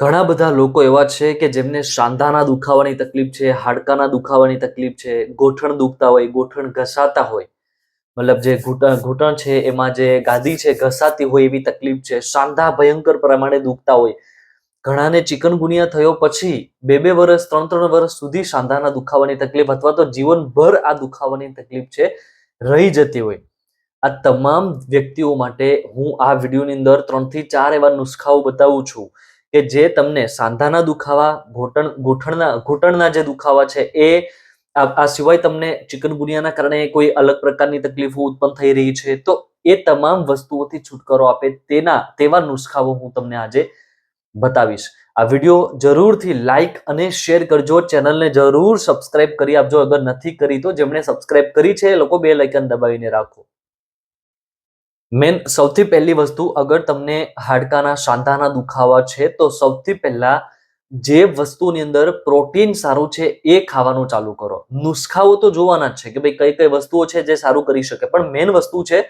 ઘણા બધા લોકો એવા છે કે જેમને સાંધાના દુખાવાની તકલીફ છે, હાડકાના દુખાવાની તકલીફ છે, ગોઠણ દુખતા હોય, ગોઠણ ઘસાતા હોય. મતલબ જે ઘૂંટણ ઘૂંટણ છે એમાં જે ગાદી છે ઘસાતી હોય એવી તકલીફ છે, સાંધા ભયંકર પ્રમાણે દુખતા હોય. ઘણાને ચિકનગુનિયા થયો પછી બે બે વર્ષ ત્રણ ત્રણ વર્ષ સુધી સાંધાના દુખાવાની તકલીફ અથવા તો જીવનભર આ દુખાવાની તકલીફ છે, રહી જતી હોય. આ તમામ વ્યક્તિઓ માટે હું આ વિડીયોની અંદર ત્રણથી ચાર એવા નુસ્ખાઓ બતાવું છું. કે જે તમને સાંધાના દુખાવા, ઘોટણ ઘૂંટણના ઘૂંટણના જે દુખાવા છે એ આ સિવાય તમને ચિકનગુનિયાના કારણે કોઈ અલગ પ્રકારની તકલીફો ઉત્પન્ન થઈ રહી છે, તો એ તમામ વસ્તુઓથી છુટકારો આપે તેના, તેવા નુસ્ખાઓ હું તમને આજે બતાવીશ. આ વીડિયો જરૂરથી લાઈક અને શેર કરજો, ચેનલને જરૂર સબસ્ક્રાઇબ કરી આપજો, અગર નથી કરી તો જેમણે સબસ્ક્રાઇબ કરી છે એ લોકો બે લાઇકન દબાવીને રાખો. મેન સૌથી પહેલી વસ્તુ, અગર તમને હાડકાના સાંધાના દુખાવા છે, તો સૌથી પહેલા જે વસ્તુની અંદર પ્રોટીન સારું છે એ ખાવાનું ચાલુ કરો. નુસ્ખાઓ તો જોવાના જ છે કે ભાઈ કઈ કઈ વસ્તુઓ છે જે સારું કરી શકે, પણ મેન વસ્તુ છે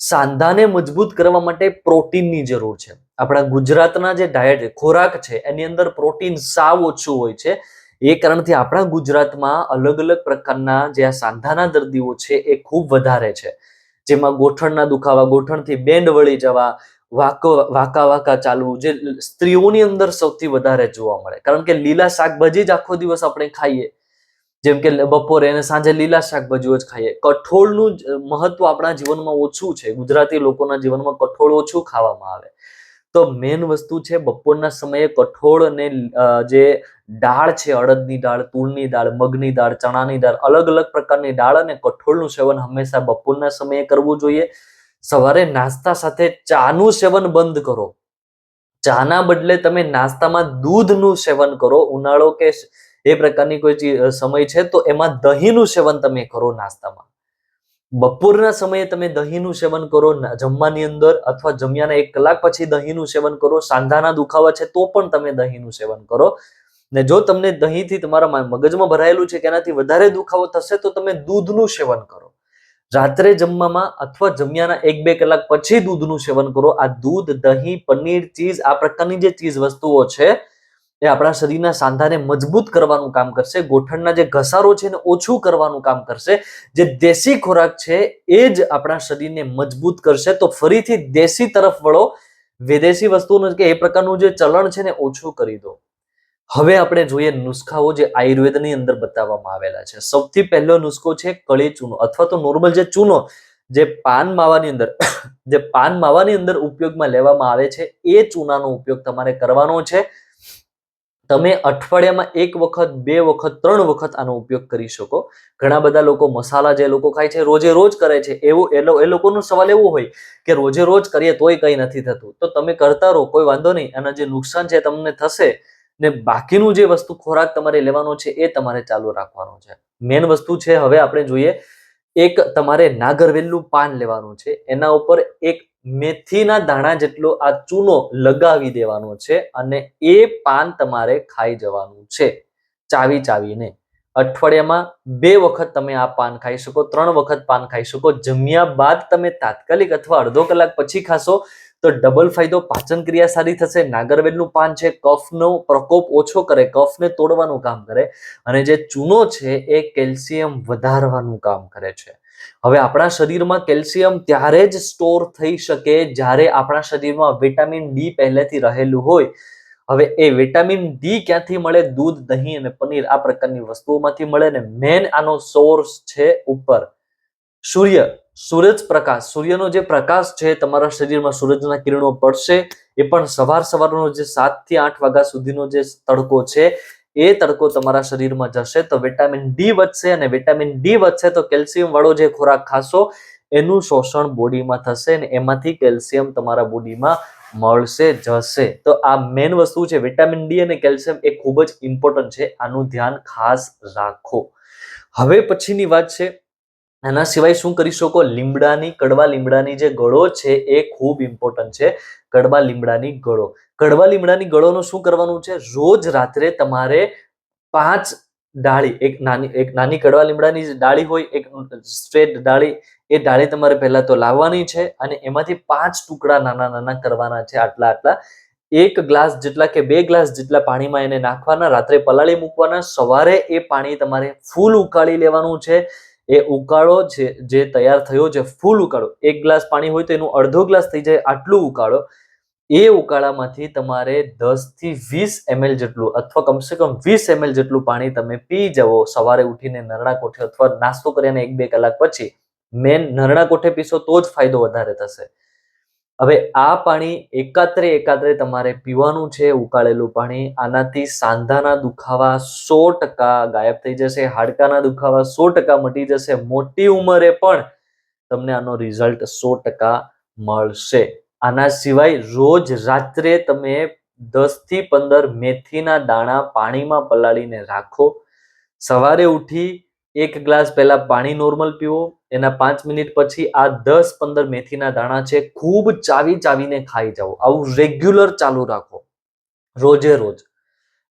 સાંધાને મજબૂત કરવા માટે પ્રોટીનની જરૂર છે. આપણા ગુજરાતના જે ડાયટ ખોરાક છે, એની અંદર પ્રોટીન સાવ ઓછું હોય છે. એ કારણથી આપણા ગુજરાતમાં અલગ અલગ પ્રકારના જે આ સાંધાના દર્દીઓ છે એ ખૂબ વધારે છે. જેમાં ગોઠણના દુખાવા, ગોઠણથી બેન્ડ વળી જવા વાકો વાકા વાકા ચાલવું, જે સ્ત્રીઓની અંદર સૌથી વધારે જોવા મળે. કારણ કે લીલા શાકભાજી જ આખો દિવસ આપણે ખાઈએ. જેમ કે બપોરે અને સાંજે લીલા શાકભાજીઓ જ ખાઈએ. કઠોળનું મહત્વ આપણા જીવનમાં ઓછું છે. ગુજરાતી લોકોના જીવનમાં કઠોળ ઓછું ખાવામાં આવે. તો મેન વસ્તુ છે બપોરના સમયે કઠોળ અને જે દાળ છે, અડદની દાળ તુળની દાળ, મગની દાળ, ચણાની દાળ, અલગ અલગ પ્રકારની દાળ અને કઠોળનું સેવન હંમેશા બપોરના સમયે કરવું જોઈએ. સવારે નાસ્તા સાથે ચાનું સેવન બંધ કરો. ચાના બદલે તમે નાસ્તામાં દૂધનું સેવન કરો. ઉનાળો કે એ પ્રકારની કોઈ સમય છે તો એમાં દહીંનું સેવન તમે કરો નાસ્તામાં. બપોરના સમયે તમે દહીંનું સેવન કરો જમવાની અંદર અથવા જમ્યાના એક કલાક પછી દહીંનું સેવન કરો, સાંધાના દુખાવા છે તો પણ તમે દહીંનું સેવન કરો. ને જો તમને દહીંથી તમારા મગજમાં ભરાયેલું છે કે એનાથી વધારે દુખાવો થશે તો તમે દૂધનું સેવન કરો. રાત્રે જમવામાં અથવા જમ્યાના એક બે કલાક પછી દૂધનું સેવન કરો. આ દૂધ, દહીં, પનીર, ચીઝ આ પ્રકારની જે ચીઝ વસ્તુઓ છે એ આપણા શરીરના સાંધાને મજબૂત કરવાનું કામ કરશે, ગોઠણના જે ઘસારો છે એને ઓછું કરવાનું કામ કરશે. જે દેશી ખોરાક છે એ જ આપણા શરીરને મજબૂત કરશે. તો ફરીથી દેશી તરફ વળો, વિદેશી વસ્તુનું કે એ પ્રકારનું જે ચલણ છે ને ઓછું કરી દો. હવે આપણે જોઈએ નુસ્ખાઓ જે આયુર્વેદની અંદર બતાવવામાં આવેલા છે. સૌથી પહેલો નુસ્ખો છે કળી ચૂનો અથવા તો નોર્મલ જે ચૂનો જે પાન માવાની અંદર, જે પાન માવાની અંદર ઉપયોગમાં લેવામાં આવે છે, એ ચૂનાનો ઉપયોગ તમારે કરવાનો છે. તમે અઠવાડિયામાં એક વખત, બે વખત, ત્રણ વખત આનો ઉપયોગ કરી શકો. ઘણા બધા લોકો મસાલા જે લોકો ખાય છે, રોજે રોજ કરે છે, એવું એ લોકોનો સવાલ એવો હોય કે રોજે રોજ કરીએ તોય કંઈ નથી થતું. તો તમે કરતા રહો, કોઈ વાંધો નહીં. એના જે નુકસાન છે તમને થશે ને બાકીનું જે વસ્તુ ખોરાક તમારે લેવાનો છે, એ તમારે ચાલુ રાખવાનો છે. મેન વસ્તુ છે, હવે આપણે જોઈએ, એક તમારે નાગરવેલનું પાન લેવાનું છે. એના ઉપર એક મેથીના દાણા જેટલો આ ચૂનો લગાવી દેવાનો છે અને એ પાન તમારે ખાઈ જવાનું છે. ચાવી ચાવીને. અઠવાડિયામાં બે વખત તમે આ પાન ખાઈ શકો, ત્રણ વખત પાન ખાઈ શકો. જમ્યા બાદ તમે તાત્કાલિક અથવા અડધો કલાક પછી ખાશો તો ડબલ ફાયદો, પાચન ક્રિયા સારી થશે, નાગરવેલનું પાન છે, કફનો પ્રકોપ ઓછો કરે, કફને તોડવાનું કામ કરે અને જે ચૂનો છે એ કેલ્શિયમ વધારવાનું કામ કરે છે. હવે આપણા શરીરમાં કેલ્શિયમ ત્યારે જ સ્ટોર થઈ શકે જ્યારે આપણા શરીરમાં વિટામિન ડી પહેલેથી રહેલું હોય. હવે એ વિટામિન ડી ક્યાંથી મળે? દૂધ, દહીં અને પનીર આ પ્રકારની વસ્તુઓમાંથી મળે ને મેન આનો સોર્સ છે ઉપર. સૂર્ય, સૂરજ પ્રકાશ. સૂર્યનો જે પ્રકાશ છે તમારા શરીરમાં સૂરજના કિરણો પડશે. એ પણ સવાર સવારનો જે સાતથી આઠ વાગ્યા સુધીનો જે તડકો છે એ તડકો તમારા શરીરમાં જશે તો વિટામિન ડી વધશે અને વિટામિન ડી વધશે તો કેલ્શિયમ વાળો જે ખોરાક ખાશો, એનું શોષણ બોડીમાં થશે અને એમાંથી કેલ્શિયમ તમારા બોડીમાં મળશે, જશે. તો આ મેન વસ્તુ છે, વિટામિન ડી અને કેલ્શિયમ એ ખૂબ જ ઇમ્પોર્ટન્ટ છે, આનું ધ્યાન ખાસ રાખો. હવે પછીની વાત છે, એના સિવાય શું કરી શકો? લીમડાની, કડવા લીમડાની જે ગળો છે એ ખૂબ ઇમ્પોર્ટન્ટ છે. કડવા લીમડાની ગળો. કડવા લીમડાની ગળોનું શું કરવાનું છે? રોજ રાત્રે તમારે પાંચ ડાળી, એક નાની એક નાની કડવા લીમડાની ડાળી હોય, એક સ્ટ્રેટ ડાળી, એ ડાળી તમારે પહેલા તો લાવવાની છે અને એમાંથી પાંચ ટુકડા નાના નાના કરવાના છે, આટલા આટલા. એક ગ્લાસ જેટલા કે બે ગ્લાસ જેટલા પાણીમાં એને નાખવાના, રાત્રે પલાળી મૂકવાના, સવારે એ પાણી તમારે ફૂલ ઉકાળી લેવાનું છે. એ ઉકાળો છે જે તૈયાર થયો છે, ફૂલ ઉકાળો, એક ગ્લાસ પાણી હોય તો એનું અડધો ગ્લાસ થઈ જાય આટલું ઉકાળો, એ ઉકાળામાંથી તમારે દસથી વીસ એમએલ જેટલું અથવા કમસે કમ વીસ એમએલ જેટલું પાણી તમે પી જાઓ સવારે ઉઠીને નરણા કોઠે અથવા નાસ્તો કર્યાને એક બે કલાક પછી, મેન નરણા કોઠે પીશો તો જ ફાયદો વધારે થશે. હવે આ પાણી એકાત્રે એકાત્રે તમારે પીવાનું છે, ઉકાળેલું પાણી. આનાથી સાંધાના દુખાવા સો ટકા ગાયબ થઈ જશે, હાડકાના દુખાવા સો ટકા મટી જશે. મોટી ઉંમરે પણ તમને આનો રિઝલ્ટ સો ટકા મળશે. આના સિવાય રોજ રાત્રે તમે દસથી પંદર મેથીના દાણા પાણીમાં પલાળીને રાખો. સવારે ઉઠી એક ગ્લાસ પહેલા પાણી નોર્મલ પીવો એના પાંચ મિનિટ પછી આ દસ પંદર મેથીના દાણા છે, ખૂબ ચાવી ચાવીને ખાઈ જાઓ. આવું રેગ્યુલર ચાલુ રાખો. રોજે રોજ.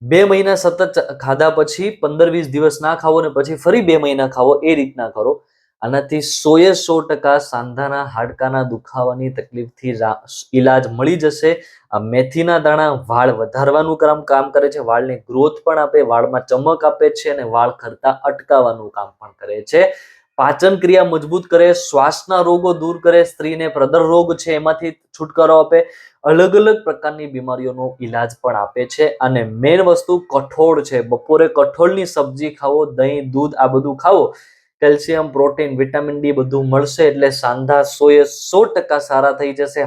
બે મહિના સતત ખાધા પછી પંદર વીસ દિવસ ના ખાવો ને પછી ફરી બે મહિના ખાવો એ રીતના કરો. આનાથી સોએ સો ટકા સાંધાના હાડકાના દુખાવાની તકલીફથી ઈલાજ મળી જશે. આ મેથીના દાણા વાળ વધારવાનું કામ કામ કરે છે. વાળને ગ્રોથ પણ આપે, વાળમાં ચમક આપે છે અને વાળ ખરતા અટકાવવાનું કામ પણ કરે છે. પાચન ક્રિયા મજબૂત કરે, શ્વાસના રોગો દૂર કરે, સ્ત્રીને પ્રદર રોગ છે એમાંથી છુટકારો આપે, અલગ અલગ પ્રકારની બીમારીઓનો ઈલાજ પણ આપે છે. અને મેઇન વસ્તુ કઠોળ છે. બપોરે કઠોળની સબ્જી ખાવો દહીં, દૂધ, આ બધું ખાવો કેલ્શિયમ, પ્રોટીન, વિટામિન ડી બધું મળશે એટલે સાંધા સો એ સો ટકા સારા થઈ જશે.